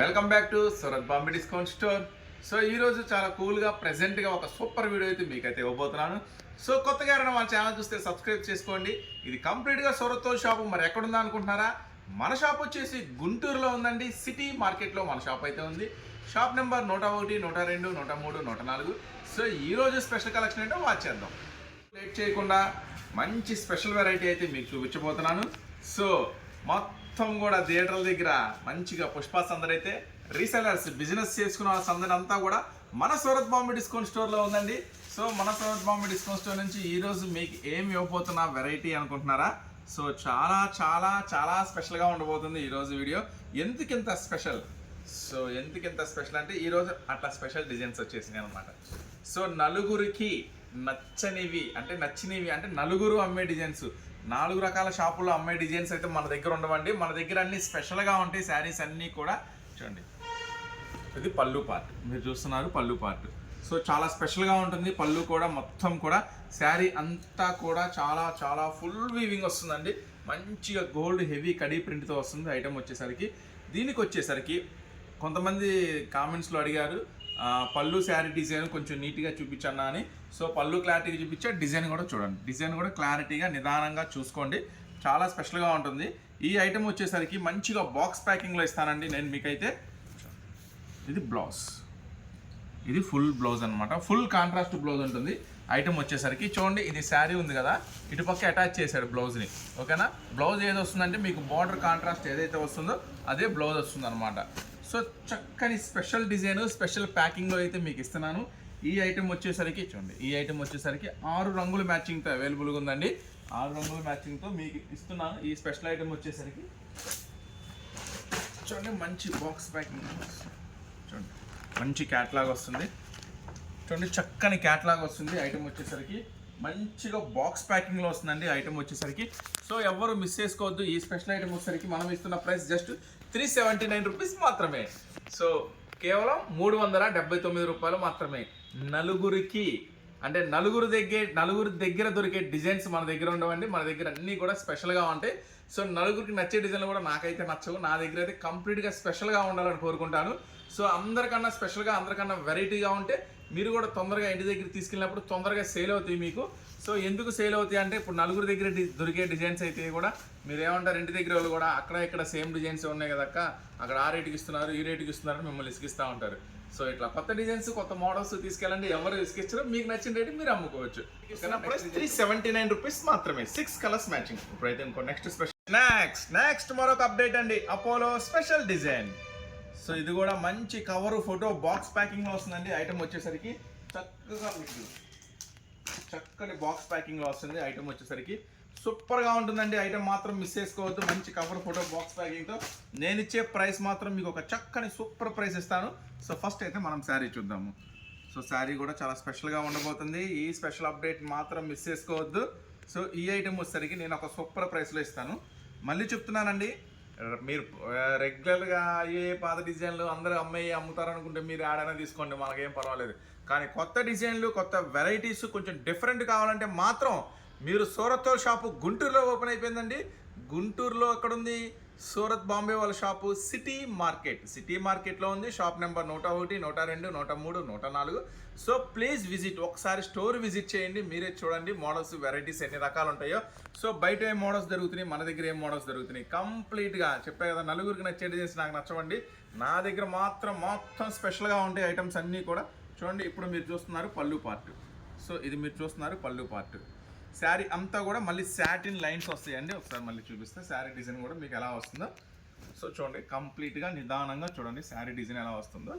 Welcome back to Surat Bombay discount store so ఈ రోజు చాలా కూల్గా ప్రజెంట్గా ఒక సూపర్ వీడియో అయితే మీకైతే ఇవ్వబోతున్నాను. సో కొత్తగా ఎవరైనా మన ఛానల్ చూస్తే సబ్స్క్రైబ్ చేసుకోండి. ఇది కంప్లీట్గా సూరత్తో షాపు మరి ఎక్కడుందా అనుకుంటున్నారా? మన షాప్ వచ్చేసి గుంటూరులో ఉందండి. సిటీ మార్కెట్లో మన షాప్ అయితే ఉంది. షాప్ నెంబర్ నూట ఒకటి నూట రెండు నూట మూడు నూట నాలుగు. సో ఈరోజు స్పెషల్ కలెక్షన్ ఏంటో వాచ్ చేద్దాం. లేట్ చేయకుండా మంచి స్పెషల్ వెరైటీ అయితే మీకు చూపించబోతున్నాను. సో మొత్తం మొత్తం కూడా థియేటర్ల దగ్గర మంచిగా పుష్ప సందడి అయితే రీసెలర్స్ బిజినెస్ చేసుకున్న వాళ్ళ సందడి అంతా కూడా మన సూరత్ బాంబే డిస్కౌంట్ స్టోర్లో ఉందండి. సో మన సూరత్ బాంబే డిస్కౌంట్ స్టోర్ నుంచి ఈరోజు మీకు ఏమి ఇవ్వబోతున్నా వెరైటీ అనుకుంటున్నారా? సో చాలా చాలా చాలా స్పెషల్గా ఉండబోతుంది ఈరోజు వీడియో. ఎందుకింత స్పెషల్? సో ఎందుకింత స్పెషల్ అంటే ఈరోజు అట్లా స్పెషల్ డిజైన్స్ వచ్చేసినాయి అనమాట సో నలుగురికి నచ్చనివి అంటే నచ్చినవి అంటే నలుగురు అమ్మే డిజైన్స్. నాలుగు రకాల షాపుల్లో అమ్మే డిజైన్స్ అయితే మన దగ్గర ఉండవండి. మన దగ్గర అన్ని స్పెషల్గా ఉంటాయి శారీస్ అన్నీ కూడా. చూడండి. ఇది పళ్ళు పార్ట్. మీరు చూస్తున్నారు పళ్ళు పార్ట్. సో చాలా స్పెషల్గా ఉంటుంది. పళ్ళు కూడా మొత్తం కూడా. శారీ అంతా కూడా చాలా చాలా ఫుల్ వీవింగ్ వస్తుందండి. మంచిగా గోల్డ్ హెవీ కడీ ప్రింట్తో వస్తుంది. ఐటమ్ వచ్చేసరికి. దీనికి వచ్చేసరికి కొంతమంది కామెంట్స్లో అడిగారు. పళ్ళు శారీ డిజైన్ కొంచెం నీట్గా చూపించన్నా అని. సో పళ్ళు క్లారిటీగా చూపించా. డిజైన్ కూడా చూడండి. డిజైన్ కూడా క్లారిటీగా నిదానంగా చూసుకోండి. చాలా స్పెషల్గా ఉంటుంది. ఈ ఐటెం వచ్చేసరికి మంచిగా బాక్స్ ప్యాకింగ్లో ఇస్తానండి నేను మీకైతే. ఇది బ్లౌజ్. ఇది ఫుల్ బ్లౌజ్ అనమాట ఫుల్ కాంట్రాస్ట్ బ్లౌజ్ ఉంటుంది. ఐటమ్ వచ్చేసరికి చూడండి ఇది శారీ ఉంది కదా. ఇటుపక్క అటాచ్ చేశాడు బ్లౌజ్ని. ఓకేనా? బ్లౌజ్ ఏది వస్తుందంటే మీకు బార్డర్ కాంట్రాస్ట్ ఏదైతే వస్తుందో అదే బ్లౌజ్ వస్తుంది అనమాట సో చక్కని స్పెషల్ డిజైన్ స్పెషల్ ప్యాకింగ్లో అయితే మీకు ఇస్తున్నాను. ఈ ఐటెం వచ్చేసరికి చూడండి ఈ ఐటెం వచ్చేసరికి ఆరు రంగుల మ్యాచింగ్తో అవైలబుల్గా ఉందండి. ఆరు రంగుల మ్యాచింగ్తో మీకు ఇస్తున్నాను. ఈ స్పెషల్ ఐటెం వచ్చేసరికి చూడండి మంచి బాక్స్ ప్యాకింగ్. చూడండి మంచి క్యాట్లాగ్ వస్తుంది. చూడండి చక్కని క్యాట్లాగ్ వస్తుంది. ఐటెం వచ్చేసరికి మంచిగా బాక్స్ ప్యాకింగ్లో వస్తుందండి. ఐటమ్ వచ్చేసరికి సో ఎవరు మిస్ చేసుకోవద్దు. ఈ స్పెషల్ ఐటెం వచ్చేసరికి మనం ఇస్తున్న price just three seventy nine rupees మాత్రమే. సో కేవలం మూడు వందల డెబ్బై తొమ్మిది రూపాయలు మాత్రమే. నలుగురికి అంటే నలుగురు దగ్గర నలుగురు దగ్గర దొరికే డిజైన్స్ మన దగ్గర ఉండవండి. మన దగ్గర అన్నీ కూడా స్పెషల్గా ఉంటాయి. సో నలుగురికి నచ్చే డిజైన్లు కూడా నాకైతే నచ్చవు. నా దగ్గర అయితే కంప్లీట్గా స్పెషల్గా ఉండాలని కోరుకుంటాను. సో అందరికన్నా స్పెషల్గా అందరికన్నా వెరైటీగా ఉంటే మీరు కూడా తొందరగా ఇంటి దగ్గర తీసుకెళ్ళినప్పుడు తొందరగా సేల్ అవుతాయి మీకు. సో ఎందుకు సేల్ అవుతాయి అంటే ఇప్పుడు నలుగురు దగ్గర దొరికే డిజైన్స్ అయితే కూడా మీరు ఏమంటారు ఇంటి దగ్గర వాళ్ళు కూడా అక్కడ ఇక్కడ సేమ్ డిజైన్స్ ఉన్నాయి కదా అక్క అక్కడ ఆ రేటుకి ఇస్తున్నారు ఈ రేటుకి ఇస్తున్నారు మిమ్మల్ని ఇసుకిస్తూ ఉంటారు. సో ఇట్లా కొత్త డిజైన్స్ కొత్త మోడల్స్ తీసుకెళ్ళండి. ఎవరు ఇసుకిచ్చారో మీకు నచ్చిన రేటు మీరు అమ్ముకోవచ్చు. త్రీ సెవెంటీ నైన్ రూపీస్ మాత్రమే. సిక్స్ కలర్స్ మ్యాచింగ్ ఇప్పుడైతే ఇంకో నెక్స్ట్ స్పెషల్ నెక్స్ట్ నెక్స్ట్ మరొక అప్డేట్ అండి. అపోలో స్పెషల్ డిజైన్ సో ఇది కూడా మంచి కవర్ ఫోటో బాక్స్ ప్యాకింగ్లో వస్తుందండి. ఐటమ్ వచ్చేసరికి చక్కగా మీకు చక్కని బాక్స్ ప్యాకింగ్లో వస్తుంది ఐటమ్ వచ్చేసరికి. సూపర్గా ఉంటుందండి. ఐటమ్ మాత్రం మిస్ చేసుకోవద్దు. మంచి కవర్ ఫోటో బాక్స్ ప్యాకింగ్తో. నేను ఇచ్చే ప్రైస్ మాత్రం మీకు ఒక చక్కని సూపర్ ప్రైస్ ఇస్తాను. సో ఫస్ట్ అయితే మనం శారీ చూద్దాము. సో శారీ కూడా చాలా స్పెషల్గా ఉండబోతుంది. ఈ స్పెషల్ అప్డేట్ మాత్రం మిస్ చేసుకోవద్దు. సో ఈ ఐటమ్ వచ్చేసరికి నేను ఒక సూపర్ ప్రైస్లో ఇస్తాను. మళ్ళీ చెప్తున్నానండి. మీరు రెగ్యులర్గా ఏ పాత డిజైన్లు అందరూ అమ్మాయి అమ్ముతారనుకుంటే మీరు ఆడైనా తీసుకోండి. మనకేం పర్వాలేదు. కానీ కొత్త డిజైన్లు కొత్త వెరైటీస్ కొంచెం డిఫరెంట్ కావాలంటే మాత్రం మీరు సూరత్ షాపు గుంటూరులో ఓపెన్ అయిపోయిందండి. గుంటూరులో అక్కడ ఉంది సూరత్ బాంబే వాళ్ళ షాపు సిటీ మార్కెట్. సిటీ మార్కెట్లో ఉంది. షాప్ నెంబర్ నూట ఒకటి నూట రెండు నూట మూడు నూట నాలుగు. So please visit. ఒకసారి స్టోర్ విజిట్ చేయండి. మీరే చూడండి మోడల్స్ వెరైటీస్ ఎన్ని రకాలు ఉంటాయో. సో బయట ఏం మోడల్స్ జరుగుతున్నాయి మన దగ్గర ఏం మోడల్స్ జరుగుతున్నాయి కంప్లీట్గా చెప్పే కదా నలుగురికి నచ్చే డిజైన్స్ నాకు నచ్చవండి. నా దగ్గర మాత్రం మొత్తం స్పెషల్గా ఉంటాయి ఐటమ్స్ అన్నీ కూడా. చూడండి ఇప్పుడు మీరు చూస్తున్నారు పళ్ళు పార్ట్ సో ఇది మీరు చూస్తున్నారు పళ్ళు పార్ట్ శారీ అంతా కూడా మళ్ళీ శాటిన్ లైన్స్ వస్తాయండి. ఒకసారి మళ్ళీ చూపిస్తే. శారీ డిజైన్ కూడా మీకు ఎలా వస్తుందో. సో చూడండి కంప్లీట్గా నిదానంగా చూడండి శారీ డిజైన్ ఎలా వస్తుందో.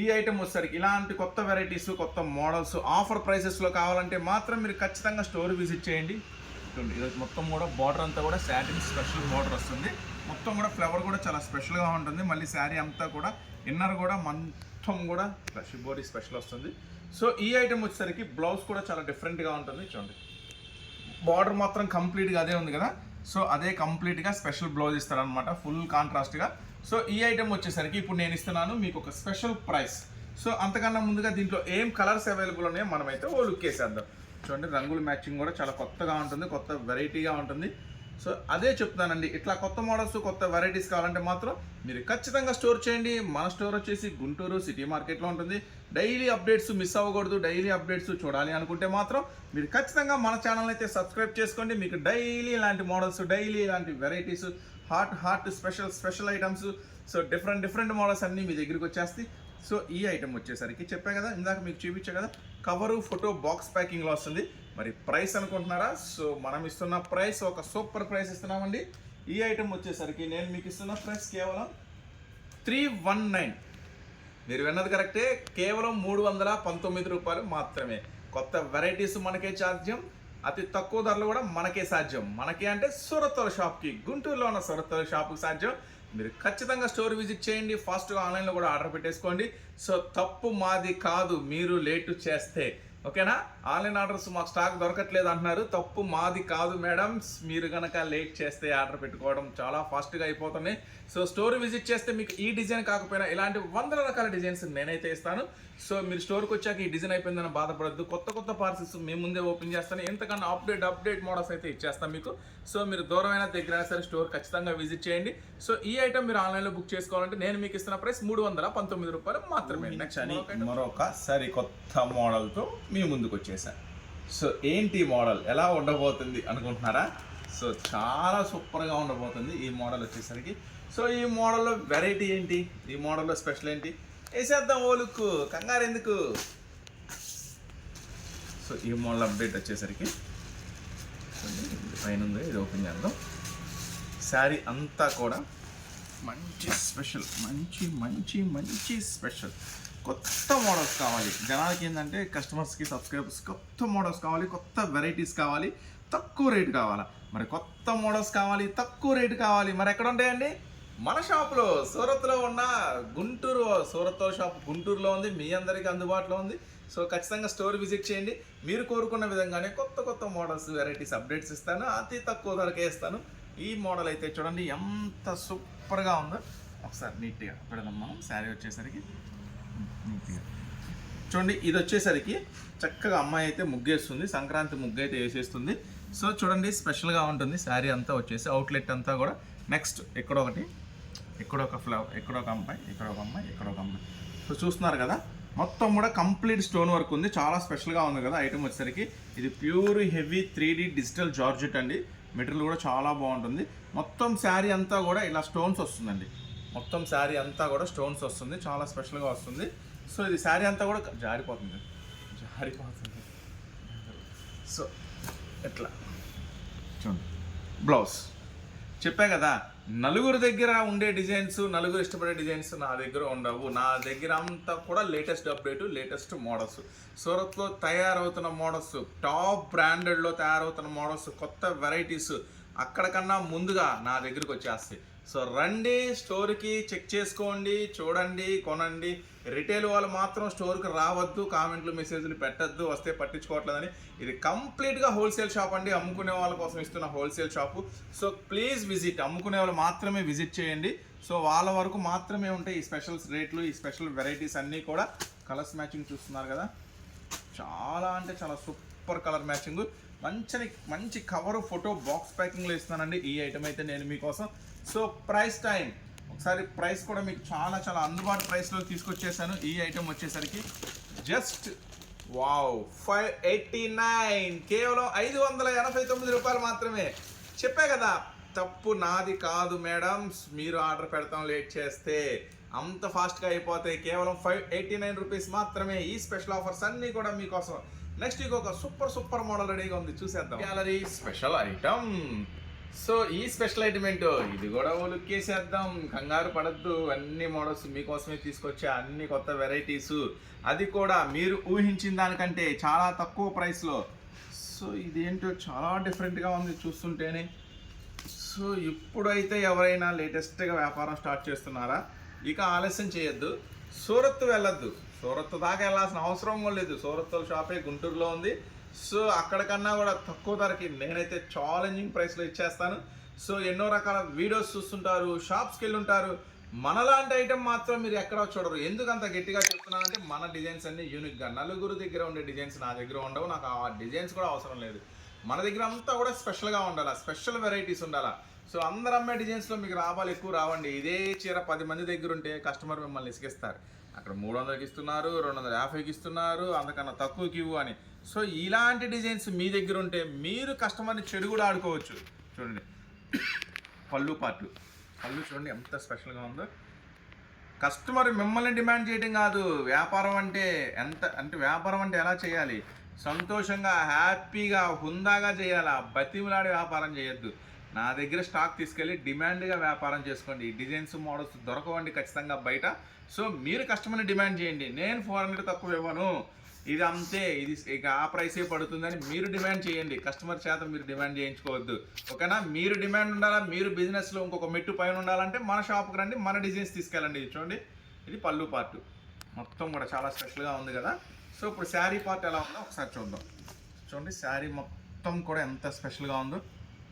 ఈ ఐటమ్ వచ్చేసరికి ఇలాంటి కొత్త వెరైటీస్ కొత్త మోడల్స్ ఆఫర్ ప్రైసెస్లో కావాలంటే మాత్రం మీరు ఖచ్చితంగా స్టోర్ విజిట్ చేయండి. చూడండి ఇది మొత్తం కూడా బార్డర్ అంతా కూడా శాటిన్ స్పెషల్ బార్డర్ వస్తుంది. మొత్తం కూడా ఫ్లవర్ కూడా చాలా స్పెషల్గా ఉంటుంది. మళ్ళీ శారీ అంతా కూడా ఇన్నర్ కూడా మన్ మొత్తం కూడా షిబోరి స్పెషల్ వస్తుంది. సో ఈ ఐటెం వచ్చేసరికి బ్లౌజ్ కూడా చాలా డిఫరెంట్గా ఉంటుంది. చూడండి. బార్డర్ మాత్రం కంప్లీట్గా అదే ఉంది కదా? సో అదే కంప్లీట్గా స్పెషల్ బ్లౌజ్ ఇస్తారనమాట ఫుల్ కాంట్రాస్ట్గా సో ఈ ఐటెం వచ్చేసరికి ఇప్పుడు నేను ఇస్తున్నాను మీకు ఒక స్పెషల్ ప్రైస్ సో అంతకన్నా ముందుగా దీంట్లో ఏం కలర్స్ అవైలబుల్ ఉన్నాయో మనమైతే ఓ లుక్ వేసేద్దాం. చూడండి రంగుల మ్యాచింగ్ కూడా చాలా కొత్తగా ఉంటుంది. కొత్త వెరైటీగా ఉంటుంది. సో అదే చెప్తున్నానండి. ఇట్లా కొత్త మోడల్స్ కొత్త వెరైటీస్ కావాలంటే మాత్రం మీరు ఖచ్చితంగా స్టోర్ చేయండి. మన స్టోర్ వచ్చేసి గుంటూరు సిటీ మార్కెట్లో ఉంటుంది. డైలీ అప్డేట్స్ మిస్ అవ్వకూడదు. డైలీ అప్డేట్స్ చూడాలి అనుకుంటే మాత్రం మీరు ఖచ్చితంగా మన ఛానల్ అయితే సబ్స్క్రైబ్ చేసుకోండి. మీకు డైలీ ఇలాంటి మోడల్స్ డైలీ ఇలాంటి varieties hot hot special special items so different different models అన్నీ మీ దగ్గరికి వచ్చేస్తాయి. సో ఈ ఐటమ్ వచ్చేసరికి చెప్పా కదా ఇందాక మీకు చూపించా కదా కవరు ఫోటో బాక్స్ ప్యాకింగ్లో వస్తుంది. మరి ప్రైస్ అనుకుంటున్నారా? సో మనం ఇస్తున్న ప్రైస్ ఒక సూపర్ ప్రైస్ ఇస్తున్నామండి. ఈ ఐటమ్ వచ్చేసరికి నేను మీకు ఇస్తున్న ప్రైస్ కేవలం త్రీ వన్ నైన్. మీరు విన్నది కరెక్టే. కేవలం మూడు వందల పంతొమ్మిది రూపాయలు మాత్రమే. కొత్త వెరైటీస్ మనకే సాధ్యం. అతి తక్కువ ధరలు కూడా మనకే సాధ్యం. మనకే అంటే సురత్తల షాప్కి గుంటూరులో ఉన్న సురత్తల షాప్కి సాధ్యం. మీరు ఖచ్చితంగా స్టోర్ విజిట్ చేయండి. ఫాస్ట్గా ఆన్లైన్లో కూడా ఆర్డర్ పెట్టేసుకోండి. సో తప్పు మాది కాదు. మీరు లేటు చేస్తే. ఓకేనా? ఆన్లైన్ ఆర్డర్స్ మాకు స్టాక్ దొరకట్లేదు అంటున్నారు. తప్పు మాది కాదు మేడం. మీరు కనుక లేట్ చేస్తే ఆర్డర్ పెట్టుకోవడం చాలా ఫాస్ట్గా అయిపోతున్నాయి సో స్టోర్ విజిట్ చేస్తే మీకు ఈ డిజైన్ కాకపోయినా ఇలాంటి వందల రకాల డిజైన్స్ నేనైతే ఇస్తాను. సో మీరు స్టోర్కి వచ్చాక ఈ డిజైన్ అయిపోయిందని బాధపడద్దు. కొత్త కొత్త పార్సల్స్ మేము ముందే ఓపెన్ చేస్తాను. ఎంతకన్నా అప్డేట్ అప్డేట్ మోడల్స్ అయితే ఇచ్చేస్తాం మీకు. సో మీరు దూరమైన దగ్గర సరే స్టోర్ ఖచ్చితంగా విజిట్ చేయండి. సో ఈ ఐటమ్ మీరు ఆన్లైన్లో బుక్ చేసుకోవాలంటే నేను మీకు ఇస్తున్న ప్రైస్ మూడు వందల పంతొమ్మిది రూపాయలు మాత్రమే. నెక్స్ట్ మరొక సరికొత్త మోడల్తో మీ ముందుకు వచ్చేసాను సో ఏంటి మోడల్? ఎలా ఉండబోతుంది అనుకుంటున్నారా? సో చాలా సూపర్గా ఉండబోతుంది ఈ మోడల్ వచ్చేసరికి. సో ఈ మోడల్లో వెరైటీ ఏంటి? ఈ మోడల్లో స్పెషల్ ఏంటి? వేసేద్దాం ఓలుక్కు. కంగారు ఎందుకు? సో ఈ మోడల్ అప్డేట్ వచ్చేసరికి. పైన ఉంది ఇది ఓపెన్ చేద్దాం. శారీ అంతా కూడా మంచి స్పెషల్ మంచి మంచి మంచి స్పెషల్ కొత్త మోడల్స్ కావాలి. జనాలకి ఏంటంటే కస్టమర్స్కి సబ్స్క్రైబర్స్ కొత్త మోడల్స్ కావాలి కొత్త వెరైటీస్ కావాలి తక్కువ రేటు కావాలా? మరి కొత్త మోడల్స్ కావాలి తక్కువ రేటు కావాలి. మరి ఎక్కడ ఉంటాయండి? మన షాప్లో సూరత్లో ఉన్న గుంటూరు సూరత్ షాప్ గుంటూరులో ఉంది మీ అందరికీ అందుబాటులో ఉంది. సో ఖచ్చితంగా స్టోర్ విజిట్ చేయండి. మీరు కోరుకున్న విధంగానే కొత్త కొత్త మోడల్స్ వెరైటీస్ అప్డేట్స్ ఇస్తాను. అతి తక్కువ ధరకే ఇస్తాను. ఈ మోడల్ అయితే చూడండి ఎంత సూపర్గా ఉందో. ఒకసారి నీట్గా పెడదాం మనం. శారీ వచ్చేసరికి. చూడండి ఇది వచ్చేసరికి చక్కగా అమ్మాయి అయితే ముగ్గేస్తుంది సంక్రాంతి ముగ్గు అయితే వేసేస్తుంది. సో చూడండి స్పెషల్గా ఉంటుంది శారీ అంతా వచ్చేసి అవుట్లెట్ అంతా కూడా నెక్స్ట్ ఇక్కడ ఒకటి ఇక్కడ ఒక ఫ్లవర్ ఇక్కడ ఒక అమ్మాయి ఇక్కడ ఒక అమ్మాయి ఇక్కడ ఒక అమ్మాయి. సో చూస్తున్నారు కదా మొత్తం కూడా కంప్లీట్ స్టోన్ వర్క్ ఉంది చాలా స్పెషల్గా ఉంది కదా ఐటమ్ వచ్చేసరికి. ఇది pure heavy three digital georgette అండి. మెటీరియల్ కూడా చాలా బాగుంటుంది. మొత్తం శారీ అంతా కూడా ఇలా స్టోన్స్ వస్తుందండి. మొత్తం శారీ అంతా కూడా స్టోన్స్ వస్తుంది చాలా స్పెషల్గా వస్తుంది. సో ఇది శారీ అంతా కూడా జారిపోతుంది. జారిపోతుంది. సో ఎట్లా? చూడండి. బ్లౌజ్. చెప్పా కదా నలుగురు దగ్గర ఉండే డిజైన్స్ నలుగురు ఇష్టపడే డిజైన్స్ నా దగ్గర ఉండవు. నా దగ్గర అంతా కూడా లేటెస్ట్ అప్డేట్ లేటెస్ట్ మోడల్స్ సూరత్లో తయారవుతున్న మోడల్స్ టాప్ బ్రాండెడ్లో తయారవుతున్న మోడల్స్ కొత్త వెరైటీస్ అక్కడికన్నా ముందుగా నా దగ్గరికి వచ్చేస్తాయి. సో రండి స్టోర్కి చెక్ చేసుకోండి చూడండి కొనండి. రిటైల్ వాళ్ళు మాత్రం స్టోర్కి రావద్దు కామెంట్లు మెసేజ్లు పెట్టద్దు వస్తే పట్టించుకోవట్లేదని. ఇది కంప్లీట్గా హోల్సేల్ షాప్ అండి. అమ్ముకునే వాళ్ళ కోసం ఇస్తున్న wholesale shop. So please visit. అమ్ముకునే వాళ్ళు మాత్రమే విజిట్ చేయండి. సో వాళ్ళ వరకు మాత్రమే ఉంటాయి ఈ స్పెషల్స్ రేట్లు ఈ స్పెషల్ వెరైటీస్ అన్నీ కూడా. కలర్స్ మ్యాచింగ్ చూస్తున్నారు కదా. చాలా అంటే చాలా సూపర్ కలర్ మ్యాచింగ్. మంచి మంచి కవర్ ఫోటో బాక్స్ ప్యాకింగ్లో ఇస్తున్నానండి. ఈ ఐటమ్ అయితే నేను మీకోసం. సో ప్రైస్ టైం ఒకసారి ప్రైస్ కూడా మీకు చాలా చాలా అందుబాటు ప్రైస్లో తీసుకొచ్చేసాను. ఈ ఐటమ్ వచ్చేసరికి just wow five eighty nine కేవలం ఐదు వందల ఎనభై తొమ్మిది రూపాయలు మాత్రమే. చెప్పా కదా తప్పు నాది కాదు మేడమ్స్ మీరు ఆర్డర్ పెడతాం లేట్ చేస్తే. అంత ఫాస్ట్గా అయిపోతాయి కేవలం ఫైవ్ ఎయిటీ నైన్ రూపీస్ మాత్రమే ఈ స్పెషల్ ఆఫర్స్ అన్నీ కూడా మీకోసం. నెక్స్ట్ ఇంకొక సూపర్ సూపర్ మోడల్ రెడీగా ఉంది. చూసేద్దాం. Gallery special item. సో ఈ స్పెషల్ ఐటమ్ ఏంటో ఇది కూడా ఒలుక్కేసేద్దాం కంగారు పడద్దు. అన్ని మోడల్స్ మీకోసమే తీసుకొచ్చే అన్ని కొత్త వెరైటీస్. అది కూడా మీరు ఊహించిన దానికంటే చాలా తక్కువ ప్రైస్లో. సో ఇదేంటో చాలా డిఫరెంట్గా ఉంది చూస్తుంటేనే. సో ఇప్పుడైతే ఎవరైనా లేటెస్ట్గా వ్యాపారం స్టార్ట్ చేస్తున్నారా? ఇక ఆలస్యం చేయొద్దు. సూరత్ వెళ్ళొద్దు. సూరత్ దాకా వెళ్ళాల్సిన అవసరం కూడా లేదు. సూరత్ షాపే గుంటూరులో ఉంది. సో అక్కడికన్నా కూడా తక్కువ ధరకి నేనైతే ఛాలెంజింగ్ ప్రైస్లో ఇచ్చేస్తాను. సో ఎన్నో రకాల వీడియోస్ చూస్తుంటారు షాప్స్కి వెళ్ళి ఉంటారు మనలాంటి ఐటెం మాత్రం మీరు ఎక్కడ చూడరు. ఎందుకు అంత గట్టిగా చెప్తున్నానంటే మన డిజైన్స్ అన్ని యూనిక్గా నలుగురు దగ్గర ఉండే డిజైన్స్ నా దగ్గర ఉండవు. నాకు ఆ డిజైన్స్ కూడా అవసరం లేదు. మన దగ్గర అంతా కూడా స్పెషల్గా ఉండాలా? స్పెషల్ వెరైటీస్ ఉండాలా? సో అందరు అమ్మే డిజైన్స్లో మీకు రావాలి ఎక్కువ రావండి. ఇదే చీర పది మంది దగ్గర ఉంటే కస్టమర్ మిమ్మల్ని ఇసుకిస్తారు అక్కడ మూడు వందలకి ఇస్తున్నారు రెండు వందల యాభైకి ఇస్తున్నారు అంతకన్నా తక్కువకి ఇవ్వు అని. సో ఇలాంటి డిజైన్స్ మీ దగ్గర ఉంటే మీరు కస్టమర్ని చెడు కూడా ఆడుకోవచ్చు. చూడండి. పళ్ళు పార్ట్లు పళ్ళు చూడండి ఎంత స్పెషల్గా ఉందో. కస్టమర్ మిమ్మల్ని డిమాండ్ చేయడం కాదు. వ్యాపారం అంటే ఎంత అంటే వ్యాపారం అంటే ఎలా చేయాలి? సంతోషంగా హ్యాపీగా హుందాగా చేయాలా? బతిమలాడి వ్యాపారం చేయొద్దు. నా దగ్గర స్టాక్ తీసుకెళ్ళి డిమాండ్గా వ్యాపారం చేసుకోండి. డిజైన్స్ మోడల్స్ దొరకవండి ఖచ్చితంగా బయట. సో మీరు కస్టమర్ని డిమాండ్ చేయండి. నేను ఫోర్ హండ్రెడ్ తక్కువ ఇవ్వను. ఇది అంతే ఇది ఇక ఆ ప్రైసే పడుతుందని మీరు డిమాండ్ చేయండి. కస్టమర్ చేత మీరు డిమాండ్ చేయించుకోవద్దు. ఓకేనా? మీరు డిమాండ్ ఉండాలా? మీరు బిజినెస్లో ఇంకొక మెట్టు పైన ఉండాలంటే మన షాప్కి రండి మన డిజైన్స్ తీసుకెళ్ళండి. చూడండి. ఇది పళ్ళు పార్ట్. మొత్తం కూడా చాలా స్పెషల్గా ఉంది కదా. సో ఇప్పుడు శారీ పార్ట్ ఎలా ఉందో ఒకసారి చూద్దాం. చూడండి శారీ మొత్తం కూడా ఎంత స్పెషల్గా ఉందో.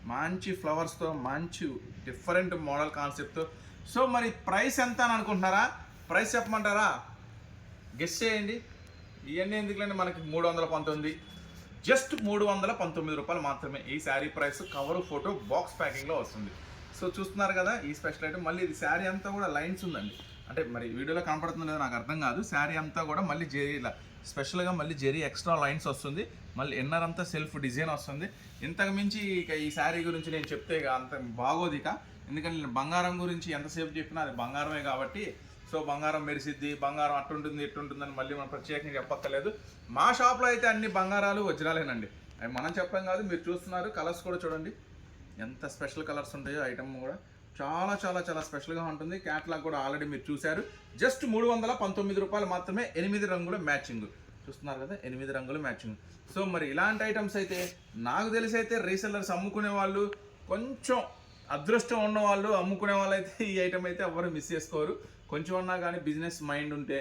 మంచి ఫ్లవర్స్తో మంచి డిఫరెంట్ మోడల్ కాన్సెప్ట్తో. సో మరి ప్రైస్ ఎంత అని అనుకుంటున్నారా? ప్రైస్ చెప్పమంటారా? గెస్ చేయండి. ఇవన్నీ ఎందుకులండి? మనకి మూడు వందల పంతొమ్మిది. జస్ట్ మూడు వందల పంతొమ్మిది రూపాయలు మాత్రమే ఈ sari price cover photo box ప్యాకింగ్లో వస్తుంది. సో చూస్తున్నారు కదా ఈ స్పెషల్ ఐటమ్. మళ్ళీ ఇది శారీ అంతా కూడా లైన్స్ ఉందండి. అంటే మరి వీడియోలో కనపడుతుంది లేదో నాకు అర్థం కాదు. శారీ అంతా కూడా మళ్ళీ జెరీ ఇలా స్పెషల్గా మళ్ళీ జెరీ ఎక్స్ట్రా లైన్స్ వస్తుంది. మళ్ళీ ఎన్నర్ అంతా సెల్ఫ్ డిజైన్ వస్తుంది. ఇంతకు మించి ఇక ఈ శారీ గురించి నేను చెప్తే ఇక అంత బాగోదిక ఎందుకంటే నేను బంగారం గురించి ఎంతసేపు చెప్పినా అది బంగారమే కాబట్టి సో బంగారం మెరిసిద్ది బంగారం అట్టుంటుంది ఇట్టుంటుందని మళ్ళీ మనం ప్రత్యేకంగా చెప్పక్కర్లేదు. మా షాప్లో అయితే అన్ని బంగారాలు వజ్రాలేనండి. అవి మనం చెప్పాం కాదు మీరు చూస్తున్నారు కలర్స్ కూడా చూడండి. ఎంత స్పెషల్ కలర్స్ ఉంటాయో ఐటమ్ కూడా. చాలా చాలా చాలా స్పెషల్గా ఉంటుంది. క్యాట్లాగ్ కూడా ఆల్రెడీ మీరు చూశారు. జస్ట్ మూడు వందల పంతొమ్మిది రూపాయలు మాత్రమే ఎనిమిది రంగుల మ్యాచింగ్ చూస్తున్నారు కదా ఎనిమిది రంగుల మ్యాచింగ్ సో మరి ఇలాంటి ఐటమ్స్ అయితే నాకు తెలిసి అయితే రీసెల్లర్స్ అమ్ముకునే వాళ్ళు కొంచెం అదృష్టం ఉన్న వాళ్ళు అమ్ముకునే వాళ్ళు అయితే ఈ ఐటమ్ అయితే ఎవరు మిస్ చేసుకోరు. కొంచెం అన్నా కానీ బిజినెస్ మైండ్ ఉంటే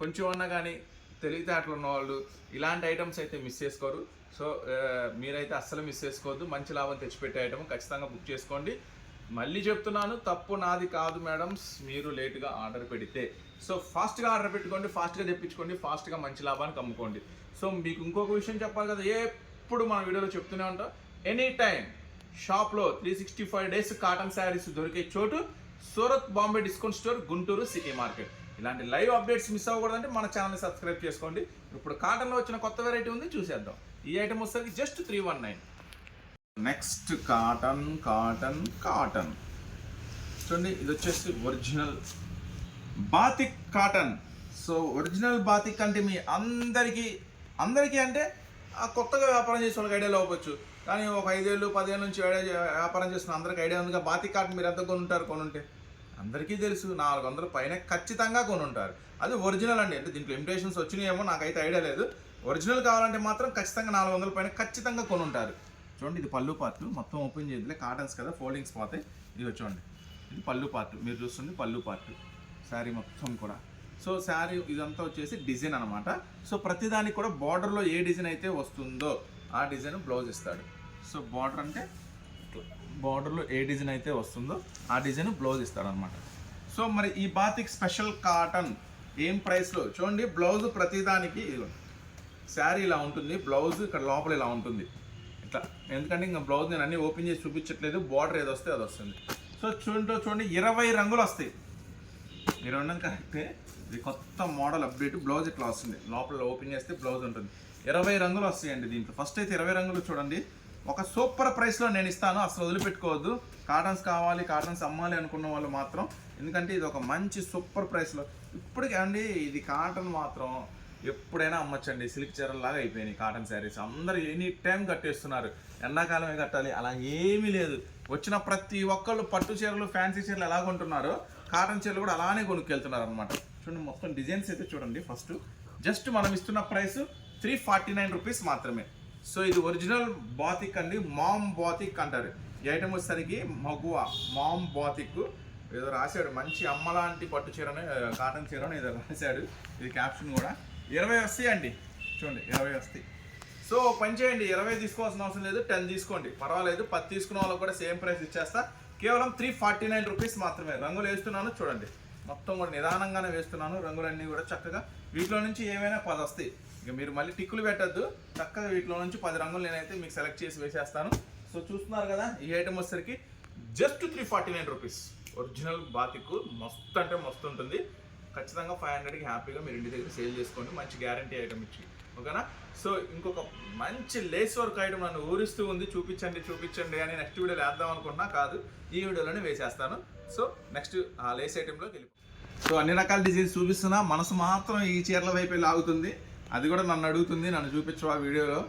కొంచెం అన్నా కానీ తెలివితేటలు ఉన్నవాళ్ళు ఇలాంటి ఐటమ్స్ అయితే మిస్ చేసుకోరు. సో మీరైతే అస్సలు మిస్ చేసుకోవద్దు. మంచి లాభం తెచ్చిపెట్టే ఐటమ్ ఖచ్చితంగా బుక్ చేసుకోండి. మళ్ళీ చెప్తున్నాను తప్పు నాది కాదు మేడమ్స్ మీరు లేటుగా ఆర్డర్ పెడితే. సో ఫాస్ట్గా ఆర్డర్ పెట్టుకోండి ఫాస్ట్గా తెప్పించుకోండి ఫాస్ట్గా మంచి లాభానికి అమ్ముకోండి. సో మీకు ఇంకొక విషయం చెప్పాలి కదా ఎప్పుడు మన వీడియోలో చెప్తూనే ఉంటాం. ఎనీ టైం షాప్లో three sixty five days cotton sarees దొరికే చోటు Surat Bombay discount store Guntur city market. ఇలాంటి లైవ్ అప్డేట్స్ మిస్ అవ్వకూడదంటే మన ఛానల్ని సబ్స్క్రైబ్ చేసుకోండి. ఇప్పుడు కాటన్లో వచ్చిన కొత్త వెరైటీ ఉంది చూసేద్దాం. ఈ ఐటమ్ వస్తుంది just three one nine next cotton cotton cotton చూడండి ఇది వచ్చేసి original batik cotton so original batik అంటే మీ అందరికీ అందరికీ అంటే కొత్తగా వ్యాపారం చేసే వాళ్ళకి ఐడియా అవ్వచ్చు కానీ ఒక ఐదేళ్ళు పదిహేను నుంచి వ్యాపారం చేస్తున్న అందరికీ ఐడియా ఉందిగా బాతి కాటన్ మీరు ఎంత కొనుంటారు కొనుంటే? అందరికీ తెలుసు నాలుగు వందల పైన ఖచ్చితంగా కొనుంటారు. అది ఒరిజినల్ అండి. అంటే దీంట్లో ఇమిటేషన్స్ వచ్చినాయేమో నాకైతే ఐడియా లేదు. ఒరిజినల్ కావాలంటే మాత్రం ఖచ్చితంగా నాలుగు వందల పైన ఖచ్చితంగా కొనుంటారు. చూడండి ఇది పళ్ళు పార్ట్ మొత్తం ఓపెన్ చేద్దిలే. కాటన్స్ కదా ఫోల్డింగ్స్ పోతాయి. ఇది చూడండి. ఇది పళ్ళు పార్ట్ మీరు చూస్తుంది పళ్ళు పార్ట్ శారీ మొత్తం కూడా. సో శారీ ఇదంతా వచ్చేసి డిజైన్ అనమాట సో ప్రతిదానికి కూడా బార్డర్లో ఏ డిజైన్ అయితే వస్తుందో ఆ డిజైన్ బ్లౌజ్ ఇస్తాడు. సో బార్డర్ అంటే బార్డర్లో ఏ డిజైన్ అయితే వస్తుందో ఆ డిజైన్ బ్లౌజ్ ఇస్తాడు అనమాట సో మరి ఈ బాతిక్ స్పెషల్ కాటన్ ఏం ప్రైస్లో? చూడండి బ్లౌజ్ ప్రతిదానికి శారీ ఇలా ఉంటుంది బ్లౌజ్ ఇక్కడ లోపల ఇలా ఉంటుంది. ఇట్లా ఎందుకంటే ఇంకా బ్లౌజ్ నేను అన్ని ఓపెన్ చేసి చూపించట్లేదు బార్డర్ ఏది వస్తే అది వస్తుంది. సో చూడండి చూడండి ఇరవై రంగులు వస్తాయి. ఇరవై కరెక్టే ఇది కొత్త మోడల్ అప్డేట్ బ్లౌజ్ ఇట్లా వస్తుంది. లోపల ఓపెన్ చేస్తే బ్లౌజ్ ఉంటుంది. ఇరవై రంగులు వస్తాయండి దీంట్లో. ఫస్ట్ అయితే ఇరవై రంగులు చూడండి. ఒక సూపర్ ప్రైస్లో నేను ఇస్తాను అసలు వదిలిపెట్టుకోవద్దు. కాటన్స్ కావాలి కాటన్స్ అమ్మాలి అనుకున్న వాళ్ళు మాత్రం ఎందుకంటే ఇది ఒక మంచి సూపర్ ప్రైస్లో ఇప్పటికే అండి ఇది కాటన్ మాత్రం ఎప్పుడైనా అమ్మచ్చండి. సిల్క్ చీరలాగా అయిపోయినాయి కాటన్ శారీస్ అందరూ ఎనీ టైం కట్టేస్తున్నారు. ఎండాకాలమే కట్టాలి అలా ఏమీ లేదు. వచ్చిన ప్రతి ఒక్కళ్ళు పట్టు చీరలు ఫ్యాన్సీ చీరలు ఎలా కొంటున్నారో కాటన్ చీరలు కూడా అలానే కొనుక్కెళ్తున్నారు అనమాట చూడండి మొత్తం డిజైన్స్ అయితే చూడండి. ఫస్ట్ జస్ట్ మనం ఇస్తున్న price three forty nine rupees మాత్రమే. సో ఇది ఒరిజినల్ బాతిక్ అండి. మామ్ బాతిక్ అంటారు. ఈ ఐటమ్ వచ్చేసరికి మగువ మామ్ బాతిక్ ఏదో రాశాడు. మంచి అమ్మలాంటి పట్టు చీరని కాటన్ చీరని ఏదో రాశాడు. ఇది క్యాప్షన్ కూడా. ఇరవై వస్తాయి అండి. చూడండి ఇరవై వస్తాయి. సో పని చేయండి. ఇరవై తీసుకోవాల్సిన అవసరం లేదు. టెన్ తీసుకోండి. పర్వాలేదు. పది తీసుకున్న వాళ్ళకి కూడా సేమ్ ప్రైస్ ఇచ్చేస్తా. కేవలం త్రీ ఫార్టీ నైన్ రూపీస్ మాత్రమే. రంగులు వేస్తున్నాను. చూడండి. మొత్తం కూడా నిదానంగానే వేస్తున్నాను. రంగులన్నీ కూడా చక్కగా వీటిలో నుంచి ఏమైనా పది వస్తాయి. ఇక మీరు మళ్ళీ టిక్కులు పెట్టద్దు. చక్కగా వీటిలో నుంచి పది రంగులు నేనైతే మీకు సెలెక్ట్ చేసి వేసేస్తాను. సో చూస్తున్నారు కదా ఈ ఐటమ్ వచ్చేసరికి just three forty nine rupees original batik మస్తు అంటే మస్తు ఉంటుంది. ఖచ్చితంగా ఫైవ్ హండ్రెడ్కి హ్యాపీగా మీరు ఇంటి దగ్గర సేల్ చేసుకోండి. మంచి గ్యారంటీ ఐటమ్ ఇచ్చి. ఓకేనా? సో ఇంకొక మంచి లేస్ వర్క్ ఐటమ్ నన్ను ఊరిస్తూ ఉంది. చూపించండి చూపించండి అని నెక్స్ట్ వీడియోలో వేద్దాం అనుకున్నా కాదు ఈ వీడియోలోనే వేసేస్తాను. సో నెక్స్ట్ ఆ లేస్ ఐటెంలోకి వెళ్ళి సో అన్ని రకాల డిజైన్స్ చూపిస్తున్నా. మనసు మాత్రం ఈ చీరల వైపు లాగుతుంది. అది కూడా నన్ను అడుగుతుంది నన్ను చూపించు ఆ వీడియోలో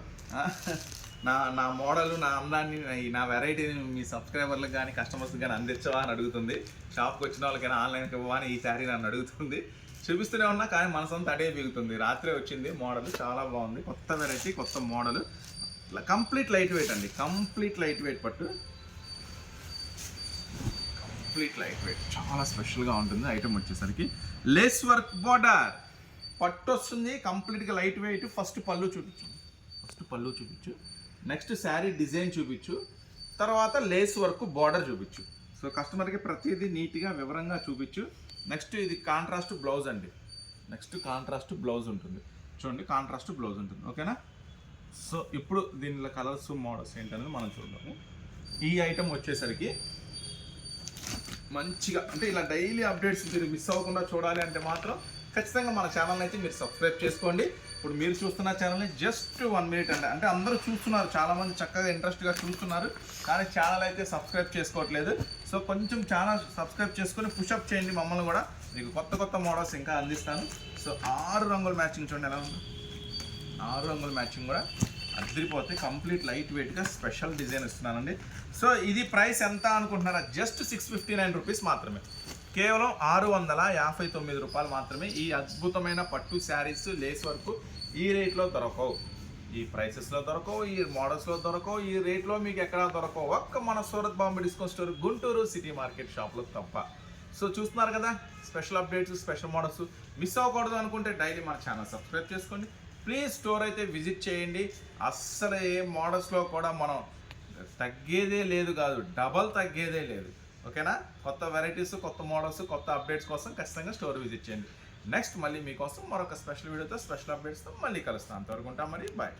నా నా మోడల్ నా అందాన్ని నా- నా వెరైటీని మీ సబ్స్క్రైబర్లకు కానీ కస్టమర్స్కి కానీ అందించవా అని అడుగుతుంది. షాప్కి వచ్చిన వాళ్ళకైనా ఆన్లైన్కి ఇవ్వవా అని ఈ శారీ నన్ను అడుగుతుంది. చూపిస్తూనే ఉన్నా కానీ మనసంతా అడే బిగుతుంది. రాత్రే వచ్చింది మోడల్ చాలా బాగుంది. కొత్త వెరైటీ కొత్త మోడల్. కంప్లీట్ లైట్ వెయిట్ అండి. కంప్లీట్ లైట్ వెయిట్ పట్టు. కంప్లీట్ లైట్ వెయిట్ చాలా స్పెషల్గా ఉంటుంది ఐటమ్ వచ్చేసరికి. లేస్ వర్క్ బార్డర్ పట్టు వస్తుంది కంప్లీట్గా లైట్ వెయిట్ ఫస్ట్ పళ్ళు చూపించు. ఫస్ట్ పళ్ళు చూపించు. నెక్స్ట్ శారీ డిజైన్ చూపించు. తర్వాత లేస్ వర్క్ బార్డర్ చూపించు. సో కస్టమర్కి ప్రతిదీ నీట్గా వివరంగా చూపించు. నెక్స్ట్ ఇది కాంట్రాస్ట్ బ్లౌజ్ అండి. నెక్స్ట్ కాంట్రాస్ట్ బ్లౌజ్ ఉంటుంది. చూడండి కాంట్రాస్ట్ బ్లౌజ్ ఉంటుంది. ఓకేనా? సో ఇప్పుడు దీనిలో కలర్స్ మోడల్స్ ఏంటనేది మనం చూద్దాము. ఈ ఐటమ్ వచ్చేసరికి మంచిగా అంటే ఇలా డైలీ అప్డేట్స్ మీరు మిస్ అవ్వకుండా చూడాలి అంటే మాత్రం ఖచ్చితంగా మన ఛానల్ని అయితే మీరు సబ్స్క్రైబ్ చేసుకోండి. ఇప్పుడు మీరు చూస్తున్న ఛానల్ని జస్ట్ వన్ మినిట్ అండి. అంటే అందరూ చూస్తున్నారు చాలామంది చక్కగా ఇంట్రెస్ట్గా చూస్తున్నారు కానీ ఛానల్ అయితే సబ్స్క్రైబ్ చేసుకోవట్లేదు. సో కొంచెం ఛానల్ సబ్స్క్రైబ్ చేసుకొని పుషప్ చేయండి మమ్మల్ని కూడా. మీకు కొత్త కొత్త మోడల్స్ ఇంకా అందిస్తాను. సో ఆరు రంగుల మ్యాచింగ్ చూడండి ఎలా ఉంది. ఆరు రంగుల మ్యాచింగ్ కూడా అదిరిపోతే కంప్లీట్ లైట్ వెయిట్గా స్పెషల్ డిజైన్ ఇస్తున్నానండి. సో ఇది ప్రైస్ ఎంత అనుకుంటున్నారా? Just six fifty nine rupees మాత్రమే. కేవలం ఆరు వందల యాభై తొమ్మిది రూపాయలు మాత్రమే ఈ అద్భుతమైన పట్టు శారీస్ లేస్ వరకు ఈ రేట్లో దొరకవు. ఈ ప్రైసెస్లో దొరకవు ఈ మోడల్స్లో దొరకవు ఈ రేట్లో మీకు ఎక్కడా దొరకవు. ఒక్క మన Surat Bombay discount store Guntur city market షాప్లో తప్ప. సో చూస్తున్నారు కదా special updates special models miss అవ్వకూడదు అనుకుంటే డైలీ మన ఛానల్ సబ్స్క్రైబ్ చేసుకోండి. ప్లీజ్ స్టోర్ అయితే విజిట్ చేయండి. అస్సలు ఏ మోడల్స్లో కూడా మనం తగ్గేదే లేదు కాదు డబల్ తగ్గేదే లేదు. ఓకేనా కొత్త వెరైటీస్ కొత్త మోడల్స్ కొత్త అప్డేట్స్ కోసం ఖచ్చితంగా స్టోర్ విజిట్ చేయండి. నెక్స్ట్ మళ్ళీ మీకోసం మరొక స్పెషల్ వీడియోతో స్పెషల్ అప్డేట్స్తో మళ్ళీ కలుస్తాను అంతవరకు ఉంటాం మరి. బాయ్